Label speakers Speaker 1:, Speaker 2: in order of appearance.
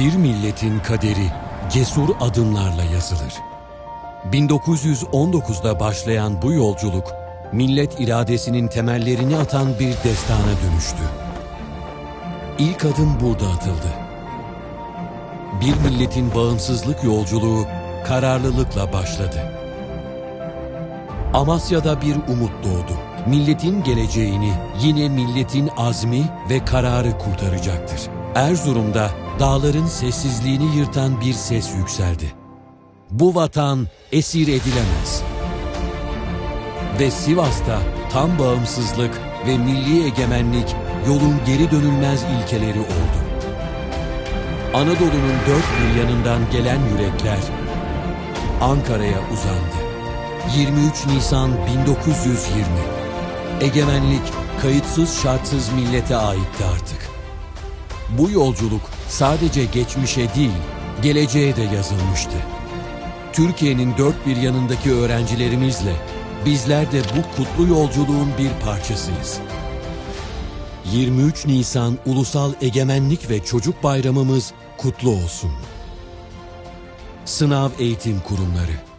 Speaker 1: Bir milletin kaderi cesur adımlarla yazılır. 1919'da başlayan bu yolculuk, millet iradesinin temellerini atan bir destana dönüştü. İlk adım burada atıldı. Bir milletin bağımsızlık yolculuğu kararlılıkla başladı. Amasya'da bir umut doğdu. Milletin geleceğini yine milletin azmi ve kararı kurtaracaktır. Erzurum'da dağların sessizliğini yırtan bir ses yükseldi. Bu vatan esir edilemez. Ve Sivas'ta tam bağımsızlık ve milli egemenlik yolun geri dönülmez ilkeleri oldu. Anadolu'nun dört bir yanından gelen yürekler Ankara'ya uzandı. 23 Nisan 1920 Egemenlik kayıtsız şartsız millete aitti artık. Bu yolculuk sadece geçmişe değil, geleceğe de yazılmıştı. Türkiye'nin dört bir yanındaki öğrencilerimizle bizler de bu kutlu yolculuğun bir parçasıyız. 23 Nisan Ulusal Egemenlik ve Çocuk Bayramımız kutlu olsun. Sınav Eğitim Kurumları